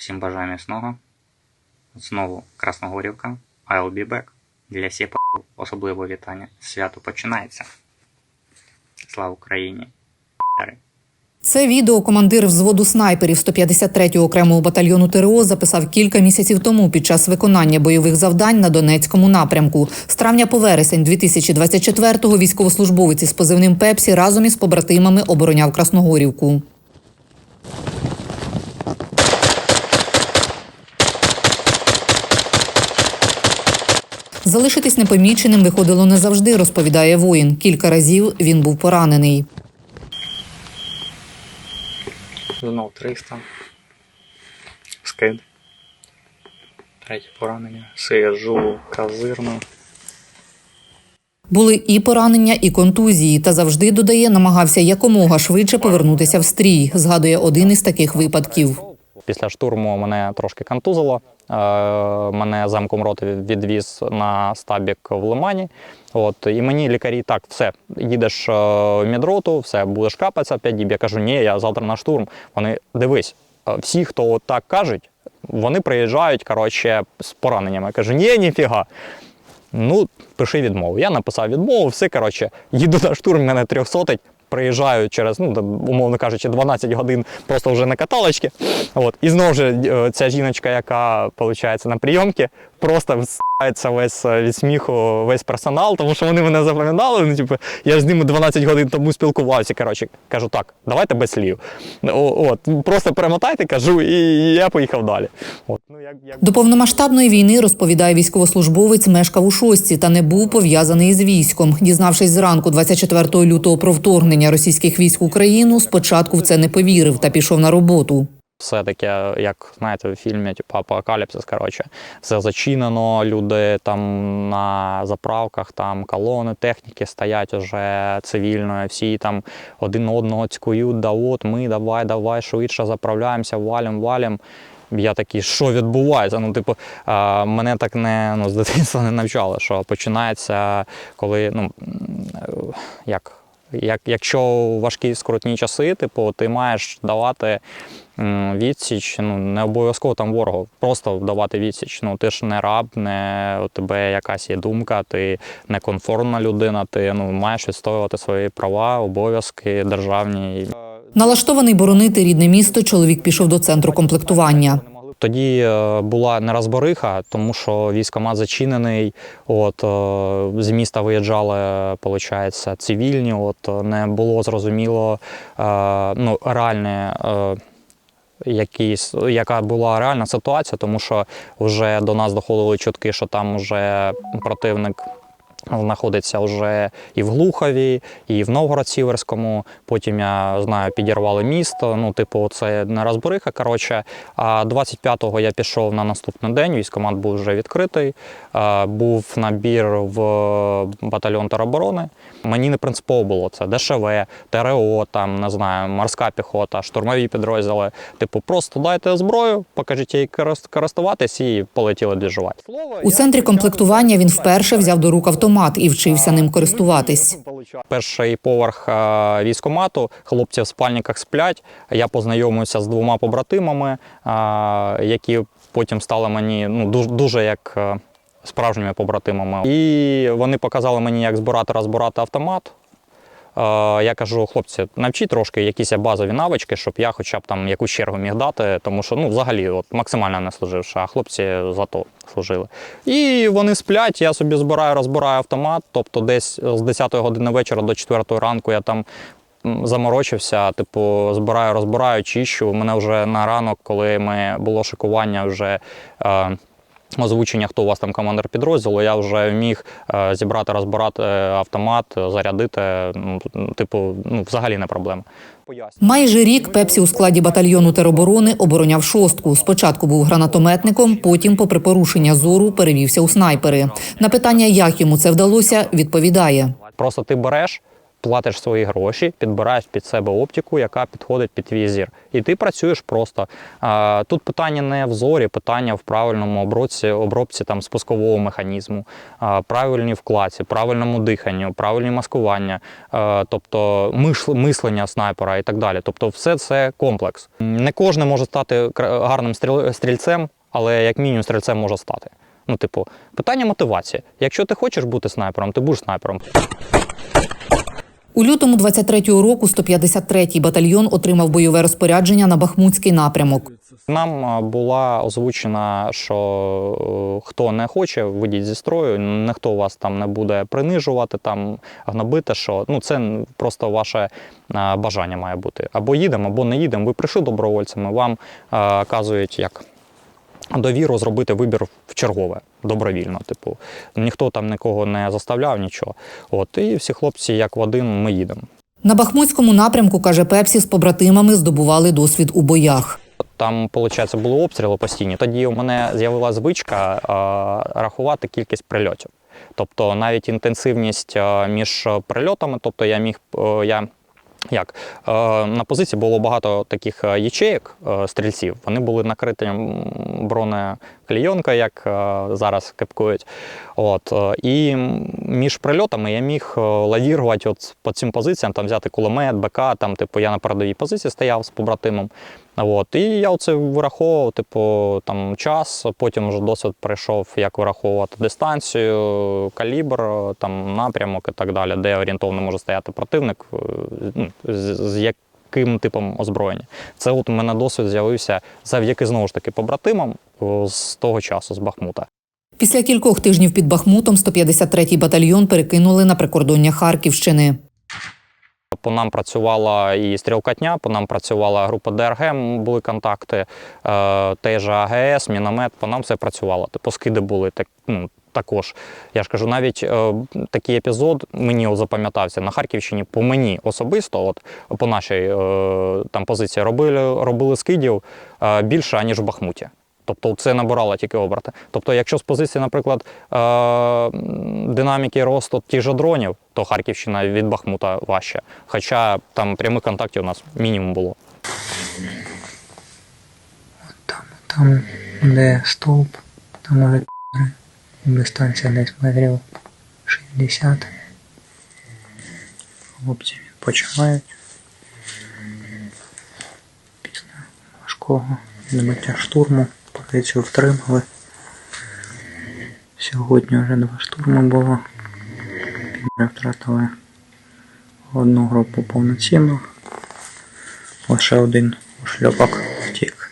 Всім бажаю міцного. Знову Красногорівка. I'll be back. Для сіпа особливо вітання. Свято починається. Слава Україні! Це відео командир взводу снайперів 153-го окремого батальйону ТРО записав кілька місяців тому під час виконання бойових завдань на Донецькому напрямку. З травня по вересень 2024-го військовослужбовець із позивним Пепсі разом із побратимами обороняв Красногорівку. Залишитись непоміченим виходило не завжди, розповідає воїн. Кілька разів він був поранений. Знов 300. Скид. Третє поранення. Сиджу казирну. Були і поранення, і контузії, та завжди додає, намагався якомога швидше повернутися в стрій. Згадує один із таких випадків. Після штурму мене трошки контузило. Е, Мене замком роти відвіз на стабік в Лимані. От, і мені лікарі так, все, їдеш е, в медроту, все, будеш капатися 5 діб. Я кажу, ні, я завтра на штурм. Вони дивись, е, всі, хто так кажуть, вони приїжджають коротше, з пораненнями. Я кажу, ні, ніфіга. Ну, пиши відмову. Я написав відмову, все коротше, їду на штурм, мене трьохсотить. Приїжджаю через, ну, умовно кажучи, 12 годин просто вже на каталочці. От. І знову ж е, ця жіночка, яка виходить на прийомки, просто всається весь е, від сміху, весь персонал, тому що вони мене запам'ятали. Ну, типу, я ж з ними 12 годин тому спілкувався. Коротше, кажу, так, давайте без слів. О, От, просто перемотайте, кажу, і я поїхав далі. От. Ну. До повномасштабної війни розповідає військовослужбовець, мешкав у шостці та не був пов'язаний з військом. Дізнавшись зранку 24 лютого про вторгнення російських військ в Україну, спочатку в це не повірив та пішов на роботу. Все таке, як знаєте, в фільмі, типу апокаліпсис, коротше, все зачинено, люди там на заправках, там колони, техніки стоять уже цивільної, всі там один одного цькують, да от ми давай, давай, швидше заправляємося, валим, валим. Я такий, що відбувається? Ну, типу, мене так не ну, з дитинства не навчали, що починається, коли ну е, як. Як, якщо важкі скрутні часи, типу, ти маєш давати відсіч, ну не обов'язково там ворогу, просто давати відсіч. Ну ти ж не раб, не у тебе якась є думка, ти не конформна людина, ти ну маєш відстоювати свої права, обов'язки державні. Налаштований боронити рідне місто, чоловік пішов до центру комплектування. Тоді е, була нерозбориха, тому що військомат зачинений. От е, з міста виїжджали, виходить, цивільні. От не було зрозуміло е, ну, реальне. Якісь, яка була реальна ситуація, тому що вже до нас доходили чутки, що там вже противник знаходиться вже і в Глухові, і в Новгород-Сіверському. Потім я знаю, підірвали місто. Ну, типу, це не розбориха. Коротше, а 25-го я пішов на наступний день. Військомат був вже відкритий. Був набір в батальйон тероборони. Мені не принципово було це ДШВ, ТРО, там не знаю, морська піхота, штурмові підрозділи. Типу, просто дайте зброю, покажіть корис- користуватись і полетіли біжувати. У центрі комплектування він вперше взяв до рук автомат і вчився ним користуватись. Перший поверх е, військомату, хлопці в спальниках сплять. Я познайомився з двома побратимами, е, які потім стали мені ну, дуже, дуже як е, справжніми побратимами. І вони показали мені, як збирати розбирати автомат. Е, Я кажу, хлопці, навчіть трошки якісь базові навички, щоб я хоча б там якусь чергу міг дати, тому що ну, взагалі от, максимально не служивши, а хлопці зато служили. І вони сплять, я собі збираю, розбираю автомат, тобто десь з 10 години вечора до 4 ранку я там заморочився, типу, збираю, розбираю, чищу. У Мене вже на ранок, коли ми було шикування, вже. Е, Озвучення, хто у вас там командир підрозділу, я вже міг е, зібрати, розбирати автомат, зарядити. Ну, типу, ну, взагалі не проблема. Майже рік Пепсі у складі батальйону тероборони обороняв шостку. Спочатку був гранатометником, потім, попри порушення зору, перевівся у снайпери. На питання, як йому це вдалося, відповідає. Просто ти береш платиш свої гроші, підбираєш під себе оптику, яка підходить під твій зір. І ти працюєш просто. Тут питання не в зорі, питання в правильному обробці, обробці там, спускового механізму, правильній вкладці, правильному диханню, правильні маскування, тобто мислення снайпера і так далі. Тобто, все це комплекс. Не кожен може стати гарним стрільцем, але як мінімум стрільцем може стати. Ну, типу, питання мотивації. Якщо ти хочеш бути снайпером, ти будеш снайпером. У лютому 23-го року 153-й батальйон отримав бойове розпорядження на Бахмутський напрямок. Нам була озвучена, що е, хто не хоче, вийдіть зі строю, ніхто вас там не буде принижувати, там гнобити, що ну це просто ваше бажання має бути. Або їдемо, або не їдемо. Ви прийшли добровольцями, вам а, казують як. Довіру зробити вибір в чергове добровільно. Типу, ніхто там нікого не заставляв, нічого. От і всі хлопці, як в один, ми їдемо. На Бахмутському напрямку, каже Пепсі, з побратимами здобували досвід у боях. Там, виходить, були обстріли постійні. Тоді у мене з'явилася звичка а, рахувати кількість прильотів. Тобто навіть інтенсивність між прильотами, тобто я міг. Я, як е, на позиції було багато таких ячеєк е, стрільців. Вони були накриті бронеклійонка, як е, зараз кепкують. От е, і між прильотами я міг ладірувати от по цим позиціям, там взяти кулемет, БК, там, типу, я на передовій позиції стояв з побратимом. От, і я оце вираховував, типу, там час, потім вже досвід прийшов, як вираховувати дистанцію, калібр, там, напрямок і так далі, де орієнтовно може стояти противник, е, ну, з, яким типом озброєння. Це от у мене досвід з'явився завдяки знову ж таки побратимам з того часу, з Бахмута. Після кількох тижнів під Бахмутом 153-й батальйон перекинули на прикордоння Харківщини. По нам працювала і стрілкатня, по нам працювала група ДРГ, були контакти, е, той АГС, міномет, по нам все працювало. Типу скиди були так, ну, також. Я ж кажу, навіть е, такий епізод мені запам'ятався на Харківщині, по мені особисто, от по нашій е, там позиції робили, робили скидів е, більше, аніж в Бахмуті. Тобто це набирало тільки оберти. Тобто, якщо з позиції, наприклад, е, динаміки росту тих же дронів, то Харківщина від Бахмута важче. Хоча там прямих контактів у нас мінімум було. Там, там, де стовп, там може дистанція десь метрів 60. Хлопці відпочивають. Після важкого відбиття штурму позицію втримали. Сьогодні вже два штурми було. Ми втратили одну групу повноцінну. Лише один шльопок втік.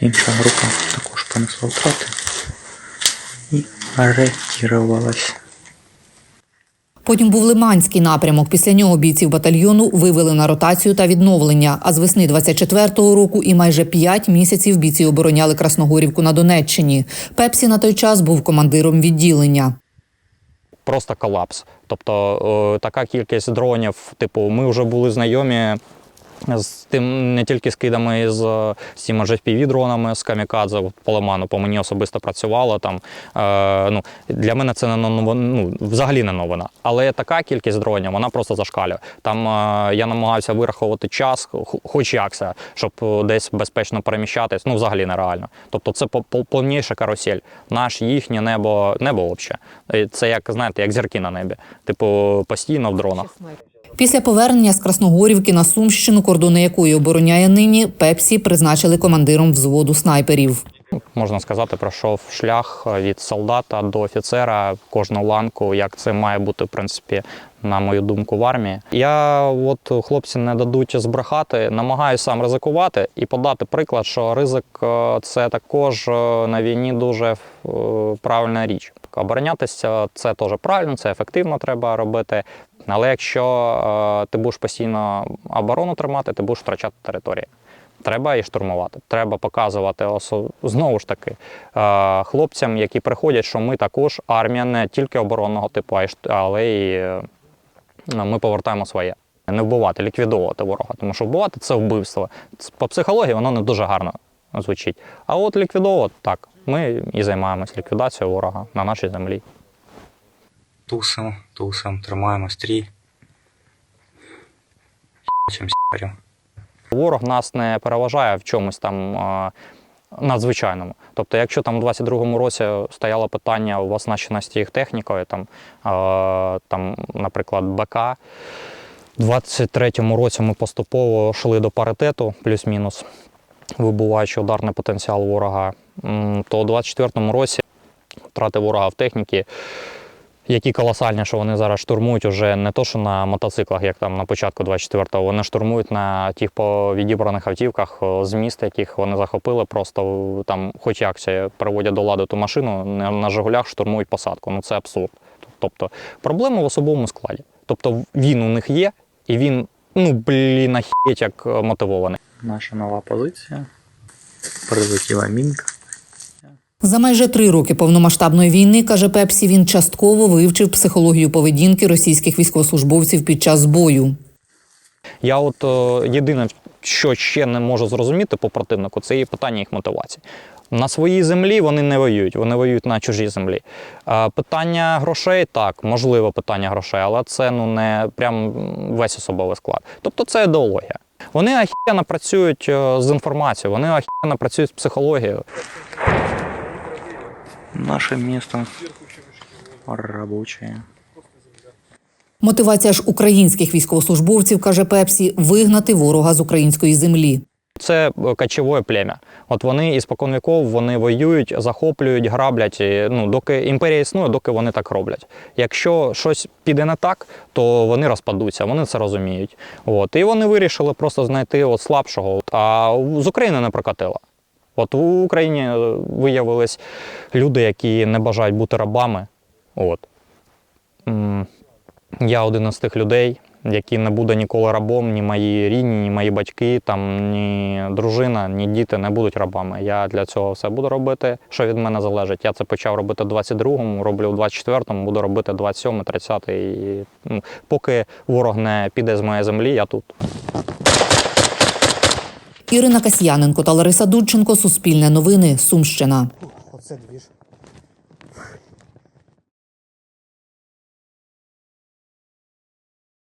Інша група також понесла втрати і ретірувалась. Потім був Лиманський напрямок. Після нього бійців батальйону вивели на ротацію та відновлення. А з весни 24-го року і майже 5 місяців бійці обороняли Красногорівку на Донеччині. Пепсі на той час був командиром відділення. Просто колапс. Тобто е, така кількість дронів, типу, ми вже були знайомі. З тим не тільки скидами з, е, з цими fpv дронами з камікадзе по Лиману, по мені особисто працювало там. Е, ну, для мене це не новина, ну, взагалі не новина. Але така кількість дронів, вона просто зашкалює. Там е, я намагався вирахувати час, хо- хоч якся, щоб е, десь безпечно переміщатись. Ну, взагалі нереально. Тобто це по- по- повніша карусель. Наш їхнє небо, небо взагалі. Це як знаєте, як зірки на небі. Типу, постійно в дронах. Після повернення з Красногорівки на Сумщину, кордони якої обороняє нині, Пепсі призначили командиром взводу снайперів. можна сказати, пройшов шлях від солдата до офіцера кожну ланку, як це має бути, в принципі, на мою думку, в армії. Я от хлопці не дадуть збрехати, намагаюся сам ризикувати і подати приклад, що ризик е, це також е, на війні дуже е, правильна річ. Оборонятися це теж правильно, це ефективно треба робити. Але якщо е, ти будеш постійно оборону тримати, ти будеш втрачати території. Треба і штурмувати. Треба показувати знову ж таки е, хлопцям, які приходять, що ми також армія не тільки оборонного типу, але й е, ми повертаємо своє. Не вбивати, ліквідовувати ворога, тому що вбивати це вбивство. По психології воно не дуже гарно звучить. А от ліквідовувати так, ми і займаємося ліквідацією ворога на нашій землі. Тусимо, тусимо, тримаємо стрій. Чим сярю. Ворог нас не переважає в чомусь там надзвичайному. Тобто, якщо там у 22-му році стояло питання оснащеності їх технікою, там, е, там, наприклад, БК, у 23-му році ми поступово йшли до паритету, плюс-мінус, вибуваючи ударний потенціал ворога, то у 24-му році втрати ворога в техніці які колосальні, що вони зараз штурмують уже не то, що на мотоциклах, як там на початку 24-го, вони штурмують на тих відібраних автівках з міст, яких вони захопили, просто там, хоч як це приводять до ладу ту машину, на на Жигулях штурмують посадку. Ну це абсурд. Тобто проблема в особовому складі. Тобто він у них є, і він, ну блін, ахіть як е, мотивований. Наша нова позиція. Прилетіла мінка. За майже три роки повномасштабної війни, каже Пепсі, він частково вивчив психологію поведінки російських військовослужбовців під час бою. Я от е, єдине, що ще не можу зрозуміти по противнику, це є питання їх мотивації. На своїй землі вони не воюють, вони воюють на чужій землі. Е, питання грошей так, можливо, питання грошей, але це ну не прям весь особовий склад. Тобто це ідеологія. Вони ахіяно працюють е, з інформацією, вони ахіяно працюють з психологією. Наше місто робоче. Мотивація ж українських військовослужбовців, каже Пепсі, вигнати ворога з української землі. Це кочове плем'я. От вони із віков вони воюють, захоплюють, граблять. І, ну, доки імперія існує, доки вони так роблять. Якщо щось піде не так, то вони розпадуться, вони це розуміють. От. І вони вирішили просто знайти от слабшого. А з України не прокатило. От в Україні е, виявились люди, які не бажають бути рабами. От. Я один із тих людей, який не буде ніколи рабом, ні мої рідні, ні мої батьки, там, ні дружина, ні діти не будуть рабами. Я для цього все буду робити, що від мене залежить. Я це почав робити в 22-му, роблю в 24-му, буду робити 27-й, 30-й. І, ну, Поки ворог не піде з моєї землі, я тут. Ірина Касьяненко та Лариса Дудченко. Суспільне новини. Сумщина.